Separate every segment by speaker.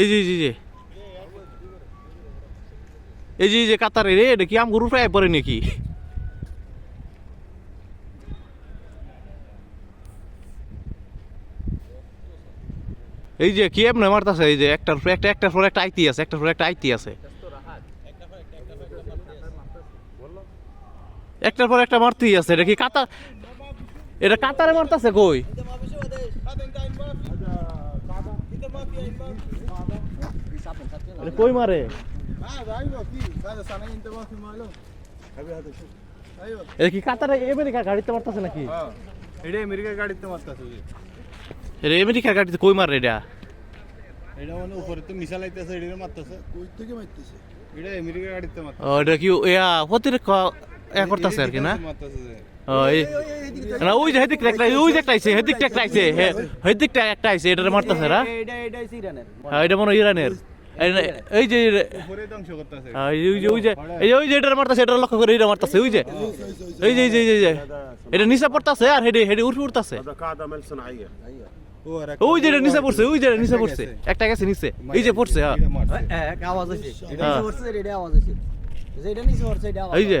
Speaker 1: এই যে এই যে, এই যে। যে কাতারে রে এটা কি আম গরু প্রায় পরে নাকি? এই যে কি এমনি মারতাছে? এই যে একটার পর একটা একটার পর একটা আইতি আছে একটার পর একটা আইতি আছে। একটার পর একটা মারতেই আছে এটা কি কাতা এটা কাতারে মারতাছে কই? কই মারে? এটা কি কাতারে আমেরিকা গাড়িতে মারতেছে নাকি?
Speaker 2: এটা আমেরিকা গাড়িতে মারতেছে
Speaker 1: এটা আমেরিকা গাড়িতে কই মারে এটা?
Speaker 2: এটা মানে উপরে তো মিশা লাইতেছে এটা মারতেছে। কই থেকে মারতেছে এটা আমেরিকা গাড়িতে মারতেছে
Speaker 1: এটা কি ইয়া প্রতিরক্ষা এ করতেছে আর কি না ওই না ওই যে হেদিক একটা ওই যে একটা আইছে হেদিক একটা আইছে হেদিকটা একটা আইছে এটারে মারতাছে না
Speaker 3: এটা এটা
Speaker 1: হ্যাঁ এটা মনে ইরানের মারতাছে ওই যে এই যে এটা নিচে পড়তাছে আর হেডে হেডে উঠে ওই যে নিচে পড়ছে ওই পড়ছে একটা গেছে নিচে এই যে পড়ছে হ্যাঁ
Speaker 3: আওয়াজ
Speaker 1: যে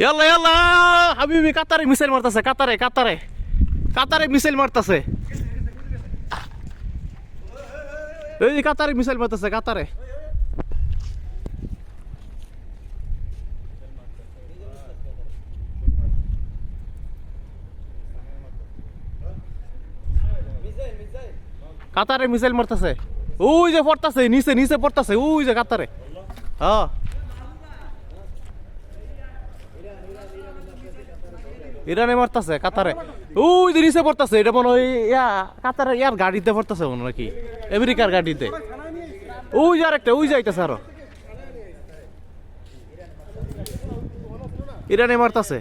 Speaker 1: ইয়াল্লা ইয়াল্লা, হাবিবি, কাতারে মিসাইল মারতাছে, কাতারে কাতারে কাতারে মিসাইল মারতাছে। এই কাতারে মিসাইল মারতাছে, কাতারে। কাতারে মিসাইল মারতাছে। ওই যে পড়তাছে, নিচে নিচে পড়তাছে, ওই যে কাতারে। হ্যাঁ। ইরানে মারতেছে, কাতারে। ওই যে নিচে পড়তাছে, এটা মনে হয় ইয়া কাতারে ইয়ার গাড়িতে পড়তাছে মনে নাকি? আমেরিকার গাড়িতে। ওই যে আরেকটা ওই যাইতেছে আরও। ইরানে মারতাছে।